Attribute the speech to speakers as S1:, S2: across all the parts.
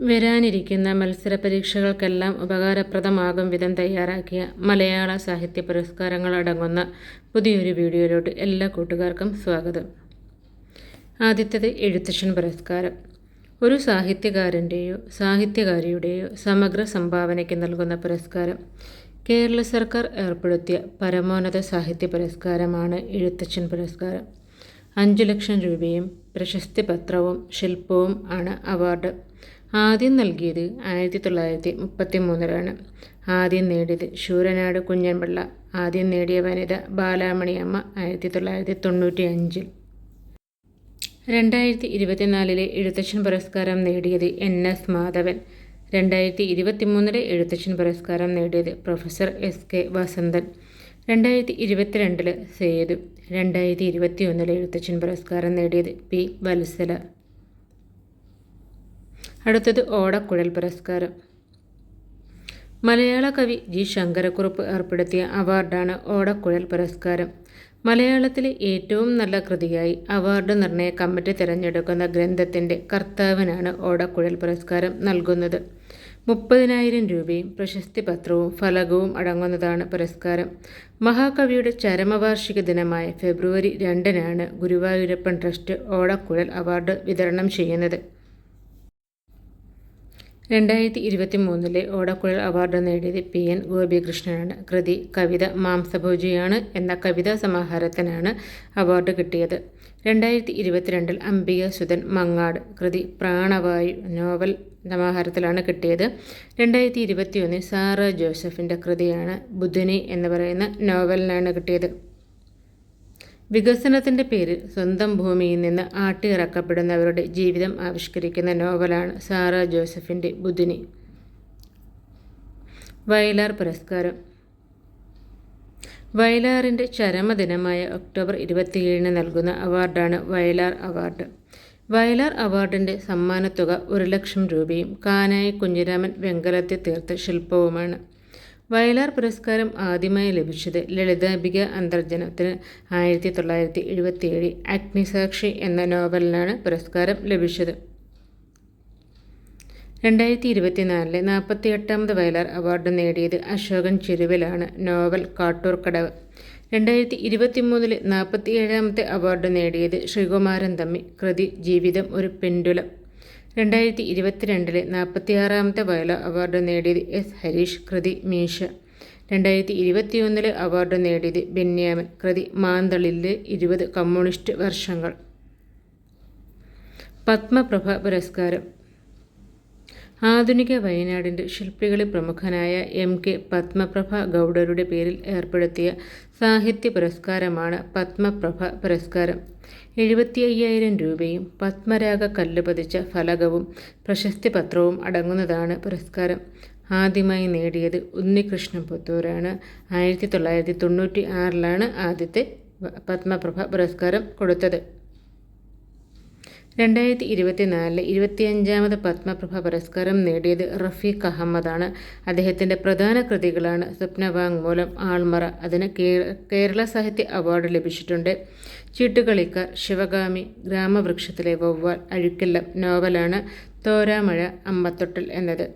S1: വരാനിരിക്കുന്ന മത്സര പരീക്ഷകൾക്കെല്ലാം ഉപകാരപ്രദമാകും വിധം തയ്യാറാക്കിയ മലയാള സാഹിത്യ പുരസ്കാരങ്ങൾ അടങ്ങുന്ന പുതിയൊരു വീഡിയോയിലോട്ട് എല്ലാ കൂട്ടുകാർക്കും സ്വാഗതം. ആദ്യത്തേത് എഴുത്തച്ഛൻ പുരസ്കാരം. ഒരു സാഹിത്യകാരന്റെയോ സാഹിത്യകാരിയുടെയോ സമഗ്ര സംഭാവനയ്ക്ക് നൽകുന്ന പുരസ്കാരം. കേരള സർക്കാർ ഏർപ്പെടുത്തിയ പരമോന്നത സാഹിത്യ പുരസ്കാരമാണ് എഴുത്തച്ഛൻ പുരസ്കാരം. അഞ്ചു ലക്ഷം രൂപയും പ്രശസ്തി പത്രവും ശില്പവും ആണ് അവാർഡ്. ആദ്യം നൽകിയത് ആയിരത്തി തൊള്ളായിരത്തി മുപ്പത്തി മൂന്നിലാണ് ആദ്യം നേടിയത് ശൂരനാട് കുഞ്ഞൻപിള്ള ആദ്യം നേടിയ വനിത ബാലാമണിയമ്മ ആയിരത്തി തൊള്ളായിരത്തി തൊണ്ണൂറ്റി അഞ്ചിൽ രണ്ടായിരത്തി ഇരുപത്തിനാലിലെ എഴുത്തച്ഛൻ പുരസ്കാരം നേടിയത് എൻ. എസ്. മാധവൻ. രണ്ടായിരത്തി ഇരുപത്തി മൂന്നിലെ എഴുത്തച്ഛൻ പുരസ്കാരം നേടിയത് പ്രൊഫസർ എസ്. കെ. വസന്തൻ. രണ്ടായിരത്തി ഇരുപത്തിരണ്ടിൽ സേതു. രണ്ടായിരത്തി ഇരുപത്തി ഒന്നിലെ എഴുത്തച്ഛൻ പുരസ്കാരം നേടിയത് പി. വത്സല. അടുത്തത് ഓടക്കുഴൽ പുരസ്കാരം. മലയാള കവി ജി ശങ്കരക്കുറുപ്പ് ഏർപ്പെടുത്തിയ അവാർഡാണ് ഓടക്കുഴൽ പുരസ്കാരം. മലയാളത്തിലെ ഏറ്റവും നല്ല കൃതിയായി അവാർഡ് നിർണയ കമ്മിറ്റി തിരഞ്ഞെടുക്കുന്ന ഗ്രന്ഥത്തിന്റെ കർത്താവിനാണ് ഓടക്കുഴൽ പുരസ്കാരം നൽകുന്നത്. മുപ്പതിനായിരം രൂപയും പ്രശസ്തി പത്രവും ഫലകവും അടങ്ങുന്നതാണ് പുരസ്കാരം. മഹാകവിയുടെ ചരമവാർഷിക ദിനമായ ഫെബ്രുവരി രണ്ടിനാണ് ഗുരുവായൂരപ്പൻ ട്രസ്റ്റ് ഓടക്കുഴൽ അവാർഡ് വിതരണം ചെയ്യുന്നത്. രണ്ടായിരത്തി ഇരുപത്തി മൂന്നിലെ ഓടക്കുഴൽ അവാർഡ് നേടിയത് പി എൻ ഗോപികൃഷ്ണനാണ്. കൃതി കവിത മാംസഭോജിയാണ് എന്ന കവിതാ സമാഹാരത്തിനാണ് അവാർഡ് കിട്ടിയത്. രണ്ടായിരത്തി ഇരുപത്തിരണ്ടിൽ അംബിക സുധൻ മങ്ങാട് കൃതി പ്രാണവായു നോവൽ സമാഹാരത്തിലാണ് കിട്ടിയത്. രണ്ടായിരത്തി ഇരുപത്തിയൊന്നിൽ സാറ ജോസഫിന്റെ കൃതിയാണ് ബുധനി എന്ന് പറയുന്ന നോവലിനാണ് കിട്ടിയത്. വികസനത്തിന്റെ പേരിൽ സ്വന്തം ഭൂമിയിൽ നിന്ന് ആട്ടിയിറക്കപ്പെടുന്നവരുടെ ജീവിതം ആവിഷ്കരിക്കുന്ന നോവലാണ് സാറ ജോസഫിന്റെ ബുധിനി. വയലാർ പുരസ്കാരം. വയലാറിന്റെ ചരമദിനമായ ഒക്ടോബർ ഇരുപത്തിയേഴിന് നൽകുന്ന അവാർഡാണ് വയലാർ അവാർഡ്. വയലാർ അവാർഡിന്റെ സമ്മാനത്തുക ഒരു ലക്ഷം രൂപയും കാനായി കുഞ്ഞിരാമൻ വെങ്കലത്തെ തീർത്ത ശില്പവുമാണ്. വയലാർ പുരസ്കാരം ആദ്യമായി ലഭിച്ചത് ലളിതാംബിക അന്തർജനത്തിന് ആയിരത്തി തൊള്ളായിരത്തി എഴുപത്തിയേഴ് അഗ്നിസാക്ഷി എന്ന നോവലിനാണ് പുരസ്കാരം ലഭിച്ചത്. രണ്ടായിരത്തി ഇരുപത്തിനാലിലെ നാൽപ്പത്തി എട്ടാമത് വയലാർ അവാർഡ് നേടിയത് അശോകൻ ചെരുവിലാണ് നോവൽ കാട്ടൂർ കടവ് രണ്ടായിരത്തി ഇരുപത്തി മൂന്നിലെ നാൽപ്പത്തി ഏഴാമത്തെ അവാർഡ് നേടിയത് ശ്രീകുമാരൻ തമ്മി കൃതി ജീവിതം ഒരു പെൻഡുലം. രണ്ടായിരത്തി ഇരുപത്തിരണ്ടിലെ നാൽപ്പത്തിയാറാമത്തെ വയല അവാർഡ് നേടിയത് എസ്. ഹരീഷ് കൃതി മീശ. രണ്ടായിരത്തി ഇരുപത്തിയൊന്നിലെ അവാർഡ് നേടിയത് ബെന്യാമൻ കൃതി മാന്തളിലെ ഇരുപത് കമ്മ്യൂണിസ്റ്റ് വർഷങ്ങൾ. പത്മപ്രഭ പുരസ്കാരം. ആധുനിക വയനാടിന്റെ ശില്പികളിൽ പ്രമുഖനായ എം കെ പത്മപ്രഭ ഗൗഡരുടെ പേരിൽ ഏർപ്പെടുത്തിയ സാഹിത്യ പുരസ്കാരമാണ് പത്മപ്രഭ പുരസ്കാരം. എഴുപത്തി അയ്യായിരം രൂപയും പത്മരാഗ കല്ല് പതിച്ച ഫലകവും പ്രശസ്തി പത്രവും അടങ്ങുന്നതാണ് പുരസ്കാരം. ആദ്യമായി നേടിയത് ഉണ്ണികൃഷ്ണൻ പുത്തൂരാണ്. ആയിരത്തി തൊള്ളായിരത്തി തൊണ്ണൂറ്റി ആറിലാണ് ആദ്യത്തെ പത്മപ്രഭ പുരസ്കാരം കൊടുത്തത്. രണ്ടായിരത്തി ഇരുപത്തിനാലിലെ ഇരുപത്തിയഞ്ചാമത് പത്മപ്രഭ പുരസ്കാരം നേടിയത് റഫീഖ് അഹമ്മദാണ്. അദ്ദേഹത്തിന്റെ പ്രധാന കൃതികളാണ് സ്വപ്നവാങ് മൂലം ആൾമറ. അതിന് കേരള സാഹിത്യ അവാർഡ് ലഭിച്ചിട്ടുണ്ട്. ചീട്ടുകളിക്കാർ ശിവഗാമി ഗ്രാമവൃക്ഷത്തിലെ വവ്വാൽ അഴുക്കില്ലം നോവലാണ് തോരാമഴ അമ്മത്തൊട്ടിൽ എന്നത്.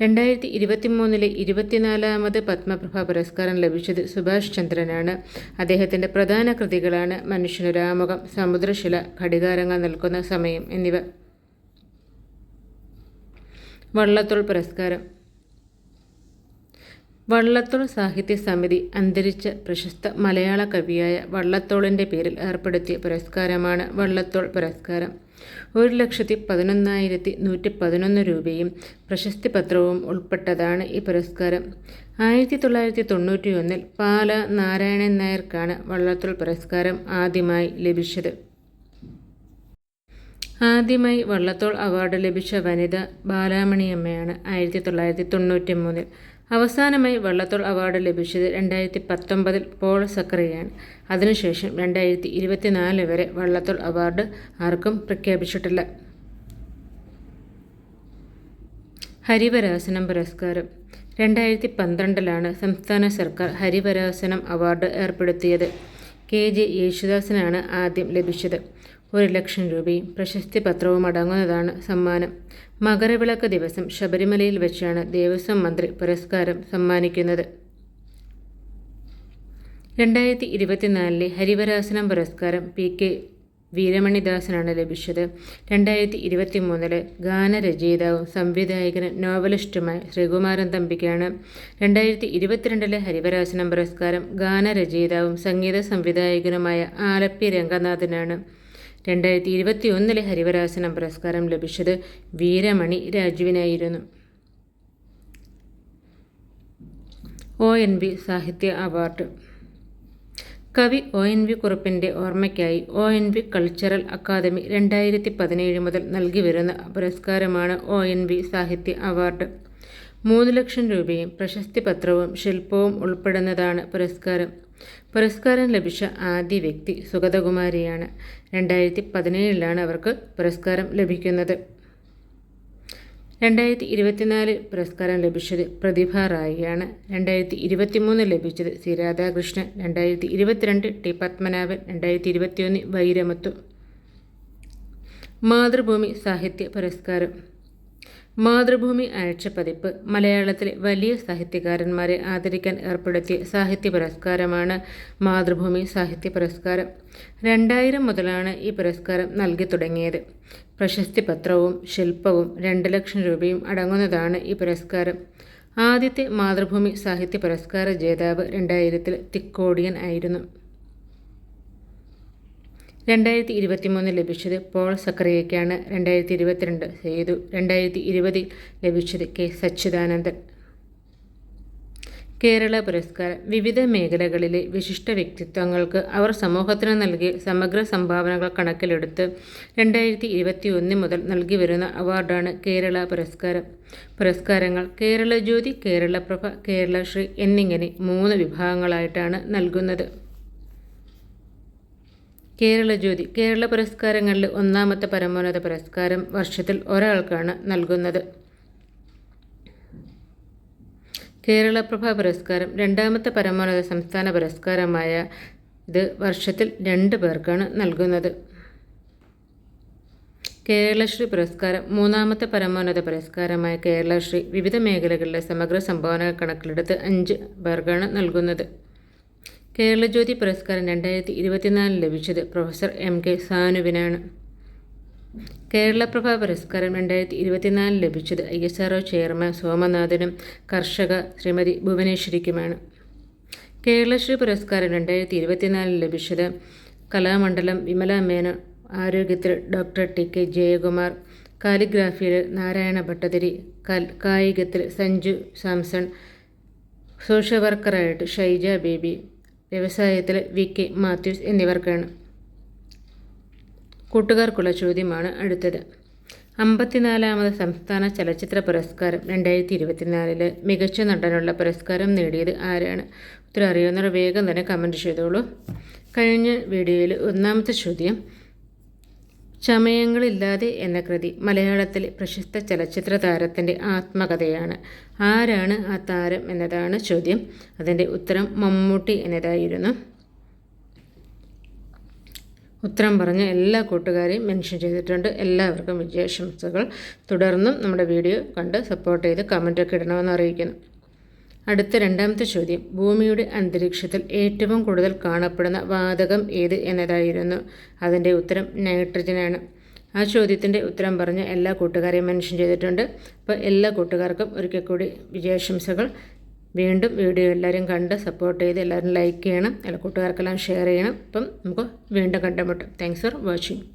S1: രണ്ടായിരത്തി ഇരുപത്തി മൂന്നിലെ ഇരുപത്തിനാലാമത് പത്മപ്രഭ പുരസ്കാരം ലഭിച്ചത് സുഭാഷ് ചന്ദ്രനാണ്. അദ്ദേഹത്തിന്റെ പ്രധാന കൃതികളാണ് മനുഷ്യനൊരാമുഖം സമുദ്രശില ഘടികാരങ്ങൾ നിൽക്കുന്ന സമയം എന്നിവ. വള്ളത്തോൾ പുരസ്കാരം. വള്ളത്തോൾ സാഹിത്യ സമിതി അന്തരിച്ച പ്രശസ്ത മലയാള കവിയായ വള്ളത്തോളിന്റെ പേരിൽ ഏർപ്പെടുത്തിയ പുരസ്കാരമാണ് വള്ളത്തോൾ പുരസ്കാരം. ഒരു ലക്ഷത്തി പതിനൊന്നായിരത്തി നൂറ്റി പതിനൊന്ന് രൂപയും പ്രശസ്തി പത്രവും ഉൾപ്പെട്ടതാണ് ഈ പുരസ്കാരം. ആയിരത്തി തൊള്ളായിരത്തി തൊണ്ണൂറ്റി ഒന്നിൽ പാല നാരായണൻ നായർക്കാണ് വള്ളത്തോൾ പുരസ്കാരം ആദ്യമായി ലഭിച്ചത്. ആദ്യമായി വള്ളത്തോൾ അവാർഡ് ലഭിച്ച വനിത ബാലാമണിയമ്മയാണ് ആയിരത്തി തൊള്ളായിരത്തി തൊണ്ണൂറ്റി മൂന്നിൽ അവസാനമായി വള്ളത്തോൾ അവാർഡ് ലഭിച്ചത് രണ്ടായിരത്തി പത്തൊമ്പതിൽ പോൾ സക്കറിയാണ്. അതിനുശേഷം രണ്ടായിരത്തി ഇരുപത്തിനാല് വരെ വള്ളത്തോൾ അവാർഡ് ആർക്കും പ്രഖ്യാപിച്ചിട്ടില്ല. ഹരിവരാസനം പുരസ്കാരം. രണ്ടായിരത്തി പന്ത്രണ്ടിലാണ് സംസ്ഥാന സർക്കാർ ഹരിവരാസനം അവാർഡ് ഏർപ്പെടുത്തിയത്. കെ. ജെ. യേശുദാസനാണ് ആദ്യം ലഭിച്ചത്. ഒരു ലക്ഷം രൂപയും പ്രശസ്തി പത്രവും അടങ്ങുന്നതാണ് സമ്മാനം. മകരവിളക്ക് ദിവസം ശബരിമലയിൽ വെച്ചാണ് ദേവസ്വം മന്ത്രി പുരസ്കാരം സമ്മാനിക്കുന്നത്. രണ്ടായിരത്തി ഇരുപത്തിനാലിലെ ഹരിവരാസനം പുരസ്കാരം പി കെ വീരമണിദാസനാണ് ലഭിച്ചത്. രണ്ടായിരത്തി ഇരുപത്തി മൂന്നിൽ ഗാനരചയിതാവും സംവിധായകനും നോവലിസ്റ്റുമായ ശ്രീകുമാരൻ തമ്പിക്കാണ് രണ്ടായിരത്തി ഇരുപത്തിരണ്ടിലെ ഹരിവരാസനം പുരസ്കാരം ഗാനരചയിതാവും സംഗീത സംവിധായകനുമായ ആലപ്പി രംഗനാഥനാണ് രണ്ടായിരത്തി ഇരുപത്തി ഒന്നിലെ ഹരിവരാസനം പുരസ്കാരം ലഭിച്ചത് Veeramani രാജുവിനായിരുന്നു. O. N. V. Sahitya award. കവി ഒ. എൻ. വി. കുറുപ്പിന്റെ ഓർമ്മയ്ക്കായി O. N. V. Cultural academy രണ്ടായിരത്തി പതിനേഴ് മുതൽ നൽകി വരുന്ന പുരസ്കാരമാണ് O. N. V. Sahitya award. മൂന്ന് ലക്ഷം രൂപയും പ്രശസ്തി പത്രവും ശില്പവും ഉൾപ്പെടുന്നതാണ് പുരസ്കാരം. പുരസ്കാരം ലഭിച്ച ആദ്യ വ്യക്തി സുഗതകുമാരിയാണ്. രണ്ടായിരത്തി പതിനേഴിലാണ് അവർക്ക് പുരസ്കാരം ലഭിക്കുന്നത്. രണ്ടായിരത്തി ഇരുപത്തിനാല് പുരസ്കാരം ലഭിച്ചത് പ്രതിഭ റായിയാണ്. രണ്ടായിരത്തി ഇരുപത്തിമൂന്ന് ലഭിച്ചത് സി രാധാകൃഷ്ണൻ. രണ്ടായിരത്തി ഇരുപത്തിരണ്ട് ടി പത്മനാഭൻ. രണ്ടായിരത്തി ഇരുപത്തിയൊന്ന് വൈരമുത്തു. മാതൃഭൂമി സാഹിത്യ പുരസ്കാരം. മാതൃഭൂമി ആഴ്ചപ്പതിപ്പ്. മലയാളത്തിലെ വലിയ സാഹിത്യകാരന്മാരെ ആദരിക്കാൻ ഏർപ്പെടുത്തിയ സാഹിത്യ പുരസ്കാരമാണ് മാതൃഭൂമി സാഹിത്യ പുരസ്കാരം. രണ്ടായിരം മുതലാണ് ഈ പുരസ്കാരം നൽകി തുടങ്ങിയത്. പ്രശസ്തി പത്രവും ശില്പവും രണ്ട് ലക്ഷം രൂപയും അടങ്ങുന്നതാണ് ഈ പുരസ്കാരം. ആദ്യത്തെ മാതൃഭൂമി സാഹിത്യ പുരസ്കാര ജേതാവ് രണ്ടായിരത്തിൽ തിക്കോടിയൻ ആയിരുന്നു. രണ്ടായിരത്തി ഇരുപത്തി മൂന്ന് ലഭിച്ചത് പോൾ സക്കറിയയ്ക്കാണ്. രണ്ടായിരത്തി ഇരുപത്തിരണ്ട് സേതു രണ്ടായിരത്തി ഇരുപതിൽ ലഭിച്ചത് കെ. സച്ചിദാനന്ദൻ. കേരള പുരസ്കാരം. വിവിധ മേഖലകളിലെ വിശിഷ്ട വ്യക്തിത്വങ്ങൾക്ക് അവർ സമൂഹത്തിന് നൽകിയ സമഗ്ര സംഭാവനകൾ കണക്കിലെടുത്ത് രണ്ടായിരത്തി ഇരുപത്തി ഒന്ന് മുതൽ നൽകി വരുന്ന അവാർഡാണ് കേരള പുരസ്കാരം. പുരസ്കാരങ്ങൾ കേരള ജ്യോതി കേരളപ്രഭ കേരളശ്രീ എന്നിങ്ങനെ മൂന്ന് വിഭാഗങ്ങളായിട്ടാണ് നൽകുന്നത്. കേരള ജ്യോതി. കേരള പുരസ്കാരങ്ങളിൽ ഒന്നാമത്തെ പരമോന്നത പുരസ്കാരം വർഷത്തിൽ ഒരാൾക്കാണ് നൽകുന്നത്. കേരളപ്രഭ പുരസ്കാരം. രണ്ടാമത്തെ പരമോന്നത സംസ്ഥാന പുരസ്കാരമായ ഇത് വർഷത്തിൽ രണ്ട് പേർക്കാണ് നൽകുന്നത്. കേരളശ്രീ പുരസ്കാരം. മൂന്നാമത്തെ പരമോന്നത പുരസ്കാരമായ കേരളശ്രീ വിവിധ മേഖലകളിലെ സമഗ്ര സംഭാവന കണക്കിലെടുത്ത് അഞ്ച് പേർക്കാണ് നൽകുന്നത്. കേരളജ്യോതി പുരസ്കാരം രണ്ടായിരത്തി ഇരുപത്തിനാലിൽ ലഭിച്ചത് പ്രൊഫസർ എം കെ സാനുവിനാണ്. കേരളപ്രഭ പുരസ്കാരം രണ്ടായിരത്തി ഇരുപത്തിനാലിൽ ലഭിച്ചത് ഐ എസ് ആർ ചെയർമാൻ സോമനാഥനും കർഷക ശ്രീമതി ഭുവനേശ്വരിക്കുമാണ്. കേരളശ്രീ പുരസ്കാരം രണ്ടായിരത്തി ഇരുപത്തിനാലിൽ ലഭിച്ചത് കലാമണ്ഡലം വിമല മേനോൻ ആരോഗ്യത്തിൽ ഡോക്ടർ ടി കെ ജയകുമാർ കാലിഗ്രാഫിയിൽ നാരായണ ഭട്ടതിരി കായികത്തിൽ സഞ്ജു സാംസൺ സോഷ്യൽ വർക്കറായിട്ട് ഷൈജ ബേബി വ്യവസായത്തിൽ വി കെ മാത്യൂസ് എന്നിവർക്കാണ്. കൂട്ടുകാർക്കുള്ള ചോദ്യമാണ് അടുത്തത്. അമ്പത്തിനാലാമത് സംസ്ഥാന ചലച്ചിത്ര പുരസ്കാരം രണ്ടായിരത്തി ഇരുപത്തിനാലിൽ മികച്ച നടനുള്ള പുരസ്കാരം നേടിയത് ആരാണ്? ഉത്തരം അറിയുന്നവർ വേഗം തന്നെ കമന്റ് ചെയ്തോളൂ. കഴിഞ്ഞ വീഡിയോയിൽ ഒന്നാമത്തെ ചോദ്യം ചമയങ്ങളില്ലാതെ എന്ന കൃതി മലയാളത്തിലെ പ്രശസ്ത ചലച്ചിത്ര താരത്തിന്റെ ആത്മകഥയാണ്. ആരാണ് ആ താരം എന്നതാണ് ചോദ്യം. അതിന്റെ ഉത്തരം മമ്മൂട്ടി എന്നതായിരുന്നു. ഉത്തരം പറഞ്ഞ എല്ലാ കൂട്ടുകാരെയും മെൻഷൻ ചെയ്തിട്ടുണ്ട്. എല്ലാവർക്കും വിജയാശംസകൾ. തുടർന്നും നമ്മുടെ വീഡിയോ കണ്ട് സപ്പോർട്ട് ചെയ്ത് കമന്റൊക്കെ ഇടണമെന്ന് അറിയിക്കുന്നു. അടുത്ത രണ്ടാമത്തെ ചോദ്യം. ഭൂമിയുടെ അന്തരീക്ഷത്തിൽ ഏറ്റവും കൂടുതൽ കാണപ്പെടുന്ന വാതകം ഏത് എന്നതായിരുന്നു. അതിന്റെ ഉത്തരം നൈട്രജനാണ് ആ ചോദ്യത്തിന്റെ ഉത്തരം പറഞ്ഞ് എല്ലാ കൂട്ടുകാരെയും മെൻഷൻ ചെയ്തിട്ടുണ്ട്. അപ്പോൾ എല്ലാ കൂട്ടുകാർക്കും ഒരിക്കൽ കൂടി വിജയാശംസകൾ. വീണ്ടും വീഡിയോ എല്ലാവരും കണ്ട് സപ്പോർട്ട് ചെയ്ത് എല്ലാവരും ലൈക്ക് ചെയ്യണം. എല്ലാ കൂട്ടുകാർക്കെല്ലാം ഷെയർ ചെയ്യണം. അപ്പം നമുക്ക് വീണ്ടും കണ്ടുമുട്ടും. Thanks for watching